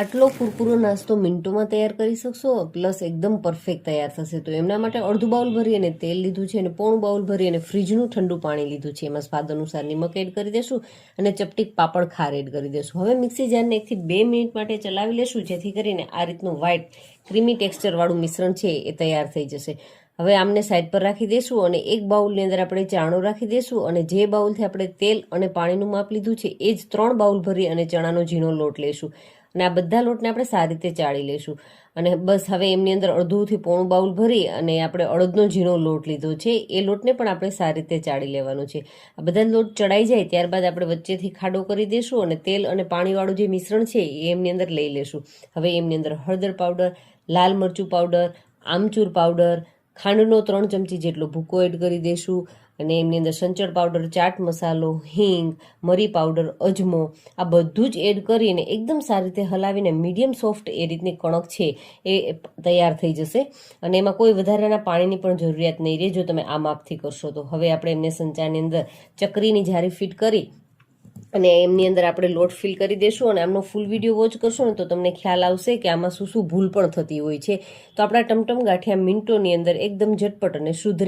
આટલો કુરકુરો નાસ્તો મિનિટોમાં તૈયાર કરી શકશો? પ્લસ એકદમ પરફેક્ટ તૈયાર થશે તો એમના માટે અડધું બાઉલ ભરી અને તેલ લીધું છે અને પોણું બાઉલ ભરી અને ફ્રીજનું ઠંડુ પાણી લીધું છે. એમાં સ્વાદ અનુસાર નિમક એડ કરી દેશું અને ચપટી પાપડ ખાર એડ કરી દેશું. હવે મિક્સી જારને એકથી બે મિનિટ માટે ચલાવી લેશું, જેથી કરીને આ રીતનું વ્હાઇટ ક્રીમી ટેક્સચરવાળું મિશ્રણ છે એ તૈયાર થઈ જશે. હવે આમને સાઈડ પર રાખી દેશું અને એક બાઉલની અંદર આપણે ચાણો રાખી દેશું અને જે બાઉલથી આપણે તેલ અને પાણીનું માપ લીધું છે એ જ ત્રણ બાઉલ ભરી અને ચણાનો ઝીણો લોટ લેશું. અને આ બધા લોટને આપણે સારી રીતે ચાળી લઈશું. અને બસ હવે એમની અંદર અડધુંથી પોણું બાઉલ ભરી અને આપણે અડદનો ઝીણો લોટ લીધો છે. એ લોટને પણ આપણે સારી રીતે ચાળી લેવાનો છે. આ બધા લોટ ચડાઈ જાય ત્યારબાદ આપણે વચ્ચેથી ખાડો કરી દઈશું અને તેલ અને પાણીવાળું જે મિશ્રણ છે એ એમની અંદર લઈ લેશું. હવે એમની અંદર હળદર પાવડર, લાલ મરચું પાવડર, આમચૂર પાવડર ખાંડનો ત્રણ ચમચી જેટલો ભૂકો એડ કરી દેશું અને એમની અંદર સંચળ પાવડર, ચાટ મસાલો, હિંગ, મરી પાવડર, અજમો, આ બધું જ એડ કરીને એકદમ સારી રીતે હલાવીને મીડિયમ સોફ્ટ એ રીતની કણક છે એ તૈયાર થઈ જશે. અને એમાં કોઈ વધારાના પાણીની પણ જરૂરિયાત નહીં રહે જો તમે આ માપથી કરશો તો. હવે આપણે એમને સંચાની અંદર ચકરીની જારી ફિટ કરી અને એમની અંદર આપણે લોટ ફિલ કરી દેશું અને આમનો ફૂલ વીડિયો વોચ કરશો ને તો તમને ખ્યાલ આવશે કે આમાં શું શું ભૂલ પણ થતી હોય છે. તો આપણા ટમટમ ગાંઠિયા મિનિટોની અંદર એકદમ ઝટપટ અને શુદ્ધ